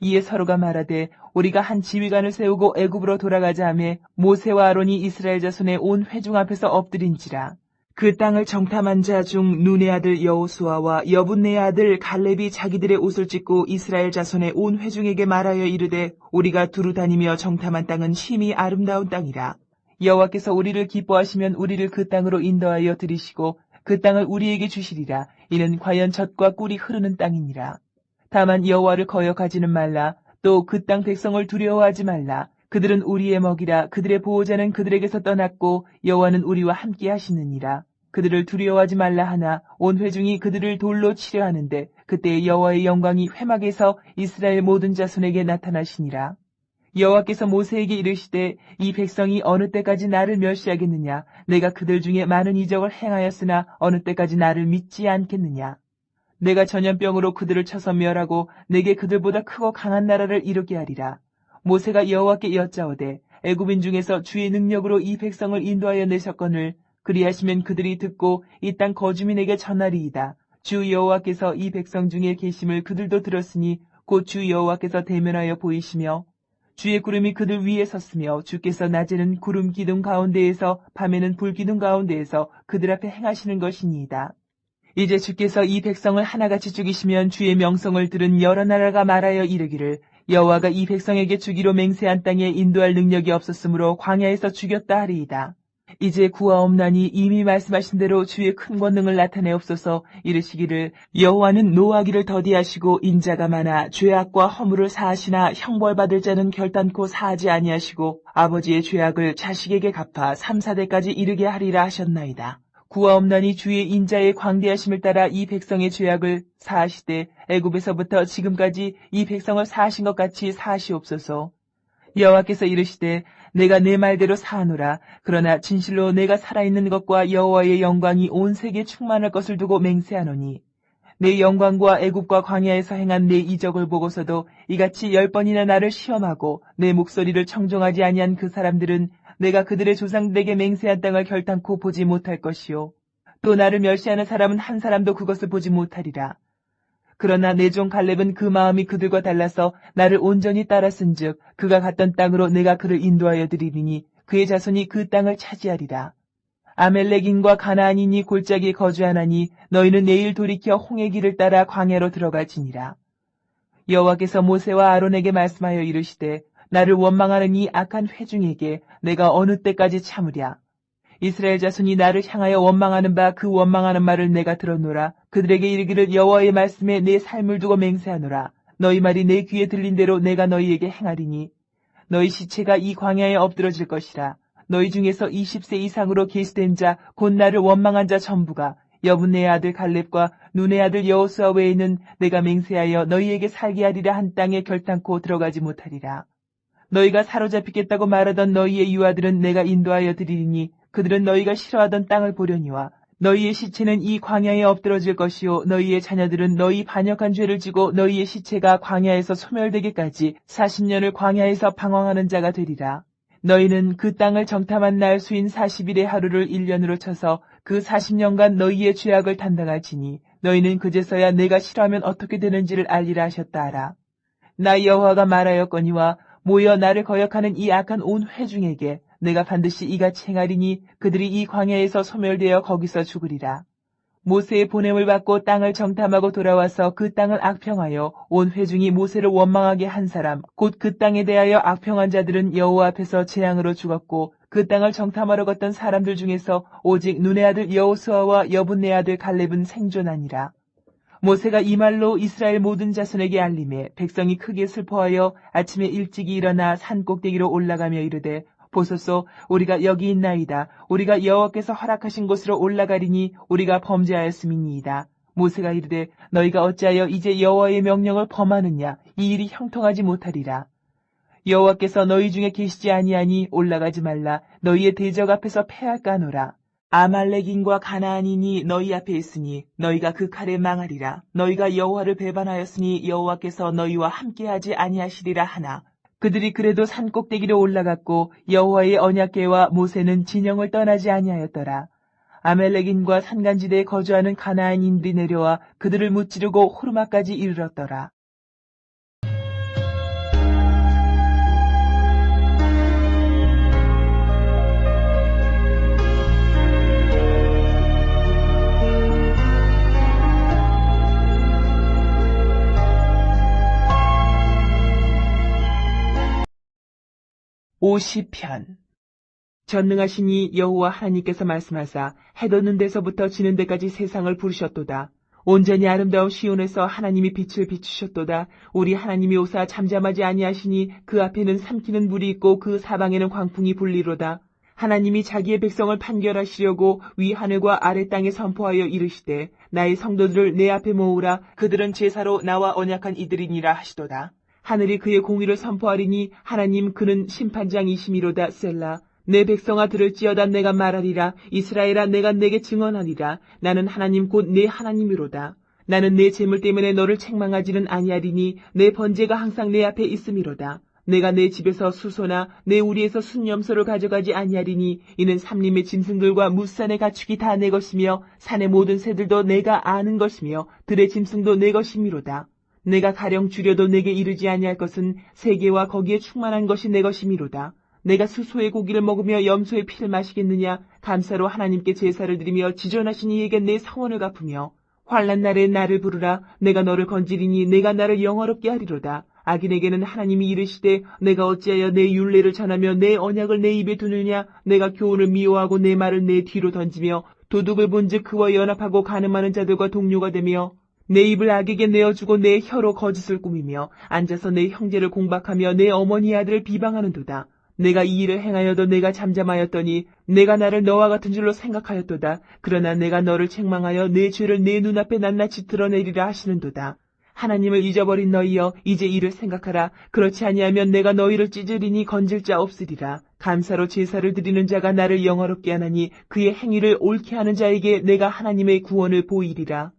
이에 서로가 말하되 우리가 한 지휘관을 세우고 애굽으로 돌아가자 하매 모세와 아론이 이스라엘 자손의 온 회중 앞에서 엎드린지라. 그 땅을 정탐한 자 중 눈의 아들 여호수아와 여분네의 아들 갈렙이 자기들의 옷을 찢고 이스라엘 자손의 온 회중에게 말하여 이르되 우리가 두루 다니며 정탐한 땅은 심히 아름다운 땅이라. 여호와께서 우리를 기뻐하시면 우리를 그 땅으로 인도하여 들이시고 그 땅을 우리에게 주시리라. 이는 과연 젖과 꿀이 흐르는 땅이니라. 다만 여호와를 거역하지는 말라. 또 그 땅 백성을 두려워하지 말라. 그들은 우리의 먹이라 그들의 보호자는 그들에게서 떠났고 여호와는 우리와 함께 하시느니라. 그들을 두려워하지 말라 하나 온 회중이 그들을 돌로 치려 하는데 그때 여호와의 영광이 회막에서 이스라엘 모든 자손에게 나타나시니라. 여호와께서 모세에게 이르시되 이 백성이 어느 때까지 나를 멸시하겠느냐 내가 그들 중에 많은 이적을 행하였으나 어느 때까지 나를 믿지 않겠느냐 내가 전염병으로 그들을 쳐서 멸하고 내게 그들보다 크고 강한 나라를 이루게 하리라 모세가 여호와께 여짜오되 애굽인 중에서 주의 능력으로 이 백성을 인도하여 내셨거늘 그리하시면 그들이 듣고 이 땅 거주민에게 전하리이다. 주 여호와께서 이 백성 중에 계심을 그들도 들었으니 곧 주 여호와께서 대면하여 보이시며 주의 구름이 그들 위에 섰으며 주께서 낮에는 구름 기둥 가운데에서 밤에는 불 기둥 가운데에서 그들 앞에 행하시는 것이니이다. 이제 주께서 이 백성을 하나같이 죽이시면 주의 명성을 들은 여러 나라가 말하여 이르기를 여호와가 이 백성에게 주기로 맹세한 땅에 인도할 능력이 없었으므로 광야에서 죽였다 하리이다. 이제 구하옵나니 이미 말씀하신 대로 주의 큰 권능을 나타내옵소서 이르시기를 여호와는 노하기를 더디하시고 인자가 많아 죄악과 허물을 사하시나 형벌받을 자는 결단코 사하지 아니하시고 아버지의 죄악을 자식에게 갚아 3, 4대까지 이르게 하리라 하셨나이다. 구하옵나니 주의 인자의 광대하심을 따라 이 백성의 죄악을 사하시되 애굽에서부터 지금까지 이 백성을 사하신 것 같이 사하시옵소서. 여호와께서 이르시되 내가 내 말대로 사하노라. 그러나 진실로 내가 살아있는 것과 여호와의 영광이 온 세계에 충만할 것을 두고 맹세하노니 내 영광과 애굽과 광야에서 행한 내 이적을 보고서도 이같이 열 번이나 나를 시험하고 내 목소리를 청종하지 아니한 그 사람들은 내가 그들의 조상들에게 맹세한 땅을 결단코 보지 못할 것이요. 또 나를 멸시하는 사람은 한 사람도 그것을 보지 못하리라. 그러나 내 종 갈렙은 그 마음이 그들과 달라서 나를 온전히 따랐은 즉 그가 갔던 땅으로 내가 그를 인도하여 드리리니 그의 자손이 그 땅을 차지하리라. 아멜렉인과 가나안인이 골짜기에 거주하나니 너희는 내일 돌이켜 홍해 길을 따라 광야로 들어가지니라. 여호와께서 모세와 아론에게 말씀하여 이르시되 나를 원망하는 이 악한 회중에게 내가 어느 때까지 참으랴. 이스라엘 자손이 나를 향하여 원망하는 바 그 원망하는 말을 내가 들었노라. 그들에게 이르기를 여호와의 말씀에 내 삶을 두고 맹세하노라. 너희 말이 내 귀에 들린 대로 내가 너희에게 행하리니 너희 시체가 이 광야에 엎드러질 것이라. 너희 중에서 20세 이상으로 계수된 자 곧 나를 원망한 자 전부가 여분의 아들 갈렙과 눈의 아들 여호수아 외에는 내가 맹세하여 너희에게 살게 하리라 한 땅에 결단코 들어가지 못하리라. 너희가 사로잡히겠다고 말하던 너희의 유아들은 내가 인도하여 드리니 그들은 너희가 싫어하던 땅을 보려니와 너희의 시체는 이 광야에 엎드러질 것이요 너희의 자녀들은 너희 반역한 죄를 지고 너희의 시체가 광야에서 소멸되기까지 40년을 광야에서 방황하는 자가 되리라. 너희는 그 땅을 정탐한 날 수인 40일의 하루를 1년으로 쳐서 그 40년간 너희의 죄악을 담당할지니 너희는 그제서야 내가 싫어하면 어떻게 되는지를 알리라 하셨다 하라. 나 여호와가 말하였거니와 모여 나를 거역하는 이 악한 온 회중에게 내가 반드시 이같이 행하리니 그들이 이 광야에서 소멸되어 거기서 죽으리라. 모세의 보냄을 받고 땅을 정탐하고 돌아와서 그 땅을 악평하여 온 회중이 모세를 원망하게 한 사람 곧 그 땅에 대하여 악평한 자들은 여호와 앞에서 재앙으로 죽었고 그 땅을 정탐하러 갔던 사람들 중에서 오직 눈의 아들 여호수아와 여분의 아들 갈렙은 생존하니라. 모세가 이 말로 이스라엘 모든 자손에게 알림해 백성이 크게 슬퍼하여 아침에 일찍이 일어나 산 꼭대기로 올라가며 이르되 보소서 우리가 여기 있나이다. 우리가 여호와께서 허락하신 곳으로 올라가리니 우리가 범죄하였음이니이다. 모세가 이르되 너희가 어찌하여 이제 여호와의 명령을 범하느냐 이 일이 형통하지 못하리라. 여호와께서 너희 중에 계시지 아니하니 올라가지 말라 너희의 대적 앞에서 패할까노라 아말렉인과 가나안인이 너희 앞에 있으니 너희가 그 칼에 망하리라. 너희가 여호와를 배반하였으니 여호와께서 너희와 함께하지 아니하시리라 하나. 그들이 그래도 산 꼭대기로 올라갔고 여호와의 언약궤와 모세는 진영을 떠나지 아니하였더라. 아멜렉인과 산간지대에 거주하는 가나안인들이 내려와 그들을 무찌르고 호르마까지 이르렀더라. 오시편 전능하시니 여호와 하나님께서 말씀하사 해 돋는 데서부터 지는 데까지 세상을 부르셨도다. 온전히 아름다운 시온에서 하나님이 빛을 비추셨도다. 우리 하나님이 오사 잠잠하지 아니하시니 그 앞에는 삼키는 물이 있고 그 사방에는 광풍이 불리로다. 하나님이 자기의 백성을 판결하시려고 위 하늘과 아래 땅에 선포하여 이르시되 나의 성도들을 내 앞에 모으라 그들은 제사로 나와 언약한 이들이니라 하시도다. 하늘이 그의 공의를 선포하리니 하나님 그는 심판장이시미로다 셀라. 내 백성아 들을지어다 내가 말하리라. 이스라엘아 내가 내게 증언하리라. 나는 하나님 곧 내 하나님이로다. 나는 내 재물 때문에 너를 책망하지는 아니하리니 내 번제가 항상 내 앞에 있음이로다. 내가 내 집에서 수소나 내 우리에서 순염소를 가져가지 아니하리니 이는 삼림의 짐승들과 무산의 가축이 다 내 것이며 산의 모든 새들도 내가 아는 것이며 들의 짐승도 내 것이미로다 내가 가령 줄여도 내게 이르지 아니할 것은 세계와 거기에 충만한 것이 내 것이미로다. 내가 수소의 고기를 먹으며 염소의 피를 마시겠느냐? 감사로 하나님께 제사를 드리며 지존하신 이에게 내 성원을 갚으며 환란 날에 나를 부르라. 내가 너를 건지리니 내가 나를 영어롭게 하리로다. 악인에게는 하나님이 이르시되 내가 어찌하여 내 율례를 전하며 내 언약을 내 입에 두느냐? 내가 교훈을 미워하고 내 말을 내 뒤로 던지며 도둑을 본즉 그와 연합하고 가늠하는 자들과 동료가 되며 내 입을 악에게 내어주고 내 혀로 거짓을 꾸미며 앉아서 내 형제를 공박하며 내 어머니 아들을 비방하는도다 내가 이 일을 행하여도 내가 잠잠하였더니 내가 나를 너와 같은 줄로 생각하였도다. 그러나 내가 너를 책망하여 내 죄를 내 눈앞에 낱낱이 드러내리라 하시는도다. 하나님을 잊어버린 너희여 이제 이를 생각하라. 그렇지 아니하면 내가 너희를 찢으리니 건질 자 없으리라. 감사로 제사를 드리는 자가 나를 영화롭게 하나니 그의 행위를 옳게 하는 자에게 내가 하나님의 구원을 보이리라.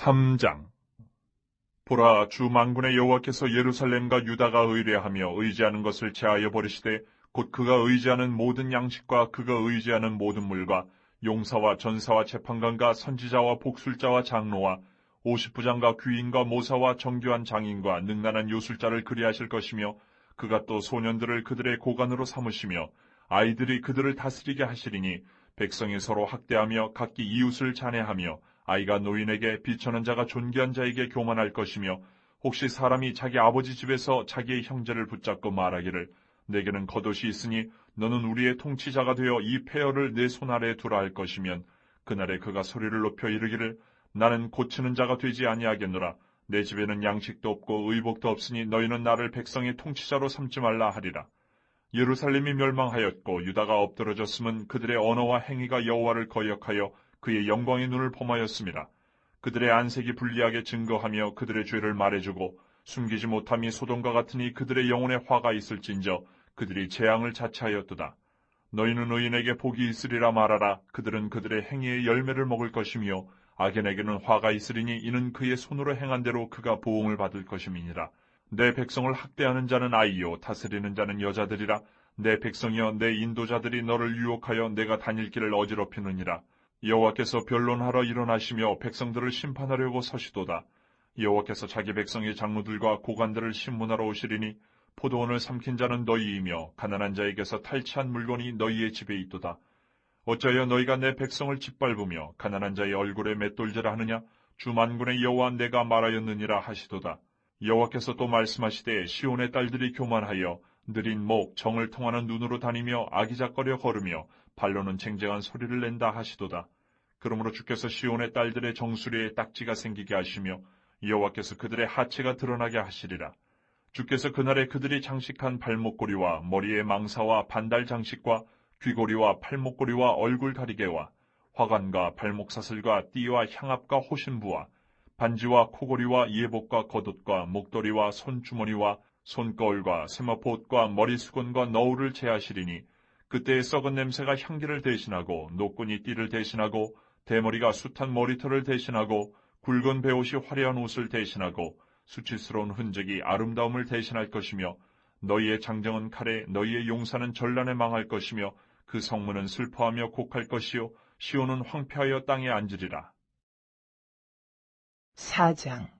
삼장. 보라 주 만군의 여호와께서 예루살렘과 유다가 의뢰하며 의지하는 것을 제하여 버리시되 곧 그가 의지하는 모든 양식과 그가 의지하는 모든 물과 용사와 전사와 재판관과 선지자와 복술자와 장로와 오십부장과 귀인과 모사와 정교한 장인과 능란한 요술자를 그리하실 것이며 그가 또 소년들을 그들의 고관으로 삼으시며 아이들이 그들을 다스리게 하시리니 백성이 서로 학대하며 각기 이웃을 잔해하며 아이가 노인에게 비천한 자가 존귀한 자에게 교만할 것이며 혹시 사람이 자기 아버지 집에서 자기의 형제를 붙잡고 말하기를 내게는 겉옷이 있으니 너는 우리의 통치자가 되어 이 폐허를 내 손 아래에 두라 할 것이면 그날에 그가 소리를 높여 이르기를 나는 고치는 자가 되지 아니하겠노라. 내 집에는 양식도 없고 의복도 없으니 너희는 나를 백성의 통치자로 삼지 말라 하리라. 예루살렘이 멸망하였고 유다가 엎드러졌음은 그들의 언어와 행위가 여호와를 거역하여 그의 영광의 눈을 범하였습니다. 그들의 안색이 불리하게 증거하며 그들의 죄를 말해주고 숨기지 못함이 소돔과 같으니 그들의 영혼에 화가 있을진저 그들이 재앙을 자처하였도다. 너희는 의인에게 복이 있으리라 말하라. 그들은 그들의 행위의 열매를 먹을 것이며 악인에게는 화가 있으리니 이는 그의 손으로 행한 대로 그가 보응을 받을 것임이니라. 내 백성을 학대하는 자는 아이요 다스리는 자는 여자들이라. 내 백성이여 내 인도자들이 너를 유혹하여 내가 다닐 길을 어지럽히느니라. 여호와께서 변론하러 일어나시며 백성들을 심판하려고 서시도다. 여호와께서 자기 백성의 장로들과 고관들을 신문하러 오시리니 포도원을 삼킨 자는 너희이며 가난한 자에게서 탈취한 물건이 너희의 집에 있도다. 어찌하여 너희가 내 백성을 짓밟으며 가난한 자의 얼굴에 맷돌질을 하느냐? 주 만군의 여호와 내가 말하였느니라 하시도다. 여호와께서 또 말씀하시되 시온의 딸들이 교만하여 느린 목 정을 통하는 눈으로 다니며 아기작거려 걸으며 발로는 쟁쟁한 소리를 낸다 하시도다. 그러므로 주께서 시온의 딸들의 정수리에 딱지가 생기게 하시며 여호와께서 그들의 하체가 드러나게 하시리라. 주께서 그날에 그들이 장식한 발목고리와 머리의 망사와 반달 장식과 귀고리와 팔목고리와 얼굴 가리개와 화관과 발목 사슬과 띠와 향압과 호신부와 반지와 코고리와 예복과 겉옷과 목도리와 손주머니와 손거울과 세마포옷과 머리수건과 너울을 제하시리니 그때의 썩은 냄새가 향기를 대신하고 노끈이 띠를 대신하고 대머리가 숱한 머리털을 대신하고 굵은 베옷이 화려한 옷을 대신하고 수치스러운 흔적이 아름다움을 대신할 것이며 너희의 장정은 칼에 너희의 용사는 전란에 망할 것이며 그 성문은 슬퍼하며 곡할 것이요 시온은 황폐하여 땅에 앉으리라. 4장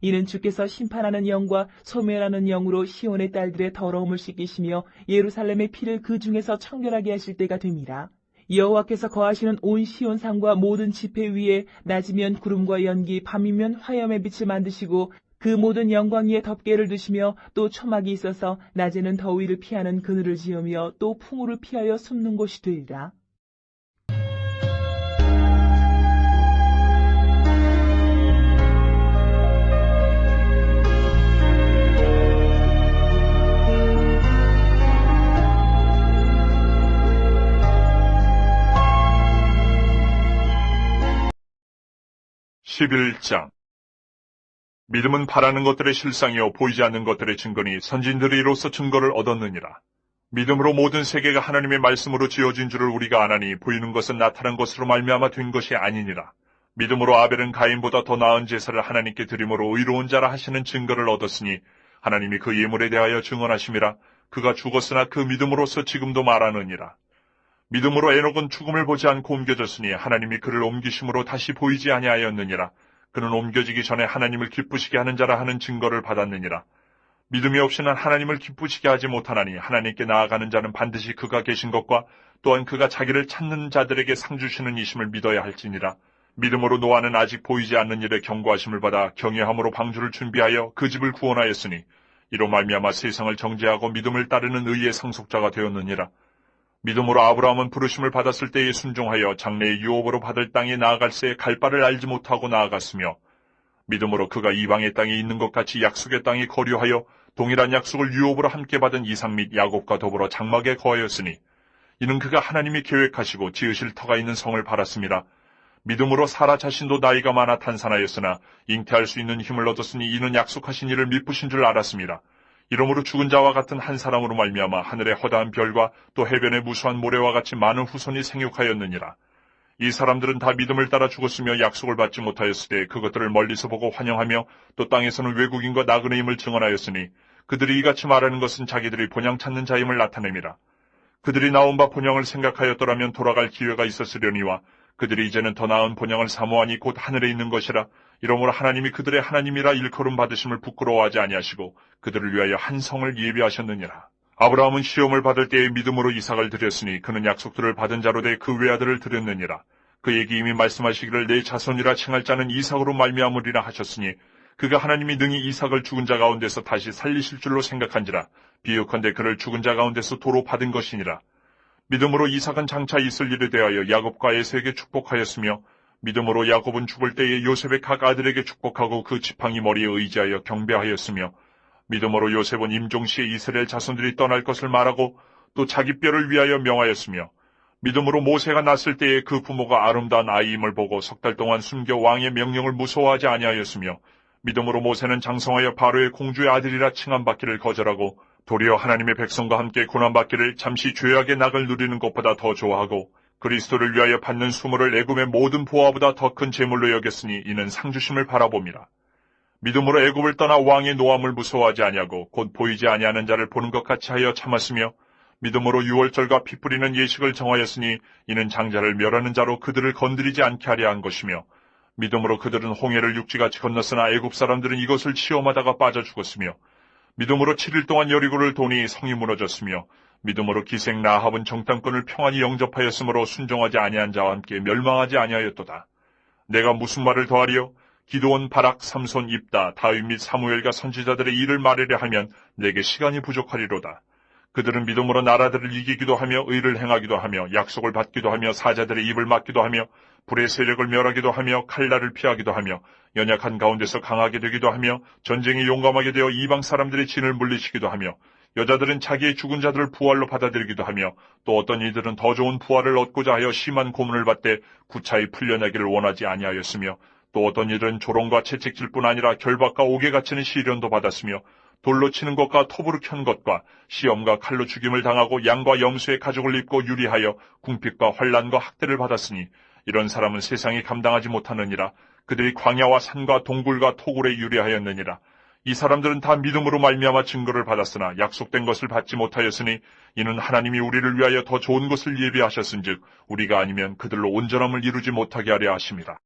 이는 주께서 심판하는 영과 소멸하는 영으로 시온의 딸들의 더러움을 씻기시며 예루살렘의 피를 그 중에서 청결하게 하실 때가 됨이라. 여호와께서 거하시는 온 시온 산과 모든 지폐 위에 낮이면 구름과 연기, 밤이면 화염의 빛을 만드시고 그 모든 영광 위에 덮개를 두시며 또 초막이 있어서 낮에는 더위를 피하는 그늘을 지으며 또 풍우를 피하여 숨는 곳이 되리라. 십일 장 믿음은 바라는 것들의 실상이요 보이지 않는 것들의 증거니 선진들이 이로써 증거를 얻었느니라. 믿음으로 모든 세계가 하나님의 말씀으로 지어진 줄을 우리가 아나니 보이는 것은 나타난 것으로 말미암아 된 것이 아니니라. 믿음으로 아벨은 가인보다 더 나은 제사를 하나님께 드림으로 의로운 자라 하시는 증거를 얻었으니 하나님이 그 예물에 대하여 증언하심이라 그가 죽었으나 그 믿음으로서 지금도 말하느니라. 믿음으로 에녹은 죽음을 보지 않고 옮겨졌으니 하나님이 그를 옮기심으로 다시 보이지 아니하였느니라. 그는 옮겨지기 전에 하나님을 기쁘시게 하는 자라 하는 증거를 받았느니라. 믿음이 없이는 하나님을 기쁘시게 하지 못하나니 하나님께 나아가는 자는 반드시 그가 계신 것과 또한 그가 자기를 찾는 자들에게 상 주시는 이심을 믿어야 할지니라. 믿음으로 노아는 아직 보이지 않는 일에 경고하심을 받아 경외함으로 방주를 준비하여 그 집을 구원하였으니 이로 말미암아 세상을 정죄하고 믿음을 따르는 의의 상속자가 되었느니라. 믿음으로 아브라함은 부르심을 받았을 때에 순종하여 장래의 유업으로 받을 땅에 나아갈새 갈 바를 알지 못하고 나아갔으며 믿음으로 그가 이방의 땅에 있는 것 같이 약속의 땅에 거류하여 동일한 약속을 유업으로 함께 받은 이삭 및 야곱과 더불어 장막에 거하였으니 이는 그가 하나님이 계획하시고 지으실 터가 있는 성을 바랐습니다. 믿음으로 사라 자신도 나이가 많아 탄산하였으나 잉태할 수 있는 힘을 얻었으니 이는 약속하신 이를 미쁘신 줄 알았습니다. 이러므로 죽은 자와 같은 한 사람으로 말미암아 하늘의 허다한 별과 또 해변의 무수한 모래와 같이 많은 후손이 생육하였느니라. 이 사람들은 다 믿음을 따라 죽었으며 약속을 받지 못하였으되 그것들을 멀리서 보고 환영하며 또 땅에서는 외국인과 나그네임을 증언하였으니 그들이 이같이 말하는 것은 자기들이 본향 찾는 자임을 나타냅니다. 그들이 나온 바 본향을 생각하였더라면 돌아갈 기회가 있었으려니와 그들이 이제는 더 나은 본향을 사모하니 곧 하늘에 있는 것이라 이러므로 하나님이 그들의 하나님이라 일컬음 받으심을 부끄러워하지 아니하시고 그들을 위하여 한 성을 예비하셨느니라. 아브라함은 시험을 받을 때에 믿음으로 이삭을 드렸으니 그는 약속들을 받은 자로 돼그 외아들을 드렸느니라. 그에게 이미 말씀하시기를 내 자손이라 칭할 자는 이삭으로 말미암으리라 하셨으니 그가 하나님이 능히 이삭을 죽은 자 가운데서 다시 살리실 줄로 생각한지라 비유컨대 그를 죽은 자 가운데서 도로 받은 것이니라. 믿음으로 이삭은 장차 있을 일에 대하여 야곱과 에서에게 축복하였으며 믿음으로 야곱은 죽을 때에 요셉의 각 아들에게 축복하고 그 지팡이 머리에 의지하여 경배하였으며 믿음으로 요셉은 임종 시에 이스라엘 자손들이 떠날 것을 말하고 또 자기 뼈를 위하여 명하였으며 믿음으로 모세가 났을 때에 그 부모가 아름다운 아이임을 보고 석 달 동안 숨겨 왕의 명령을 무서워하지 아니하였으며 믿음으로 모세는 장성하여 바로의 공주의 아들이라 칭함받기를 거절하고 도리어 하나님의 백성과 함께 고난받기를 잠시 죄악의 낙을 누리는 것보다 더 좋아하고 그리스도를 위하여 받는 수모를 애굽의 모든 보화보다 더 큰 재물로 여겼으니 이는 상주심을 바라봅니다. 믿음으로 애굽을 떠나 왕의 노함을 무서워하지 아니하고 곧 보이지 아니하는 자를 보는 것 같이 하여 참았으며 믿음으로 유월절과 피 뿌리는 예식을 정하였으니 이는 장자를 멸하는 자로 그들을 건드리지 않게 하려 한 것이며 믿음으로 그들은 홍해를 육지같이 건넜으나 애굽 사람들은 이것을 시험하다가 빠져 죽었으며 믿음으로 7일 동안 여리고를 도니 성이 무너졌으며 믿음으로 기생 나합은 정탐꾼을 평안히 영접하였으므로 순종하지 아니한 자와 함께 멸망하지 아니하였도다. 내가 무슨 말을 더하리요? 기도원 바락 삼손 입다 다윗 및 사무엘과 선지자들의 일을 말하려 하면 내게 시간이 부족하리로다. 그들은 믿음으로 나라들을 이기기도 하며 의를 행하기도 하며 약속을 받기도 하며 사자들의 입을 막기도 하며 불의 세력을 멸하기도 하며 칼날을 피하기도 하며 연약한 가운데서 강하게 되기도 하며 전쟁에 용감하게 되어 이방 사람들의 진을 물리치기도 하며 여자들은 자기의 죽은 자들을 부활로 받아들이기도 하며 또 어떤 이들은 더 좋은 부활을 얻고자 하여 심한 고문을 받되 구차히 풀려나기를 원하지 아니하였으며 또 어떤 이들은 조롱과 채찍질뿐 아니라 결박과 옥에 갇히는 시련도 받았으며 돌로 치는 것과 톱으로 켠 것과 시험과 칼로 죽임을 당하고 양과 염소의 가죽을 입고 유리하여 궁핍과 환란과 학대를 받았으니 이런 사람은 세상이 감당하지 못하느니라. 그들이 광야와 산과 동굴과 토굴에 유리하였느니라 이 사람들은 다 믿음으로 말미암아 증거를 받았으나 약속된 것을 받지 못하였으니 이는 하나님이 우리를 위하여 더 좋은 것을 예비하셨은즉 우리가 아니면 그들로 온전함을 이루지 못하게 하려 하심이라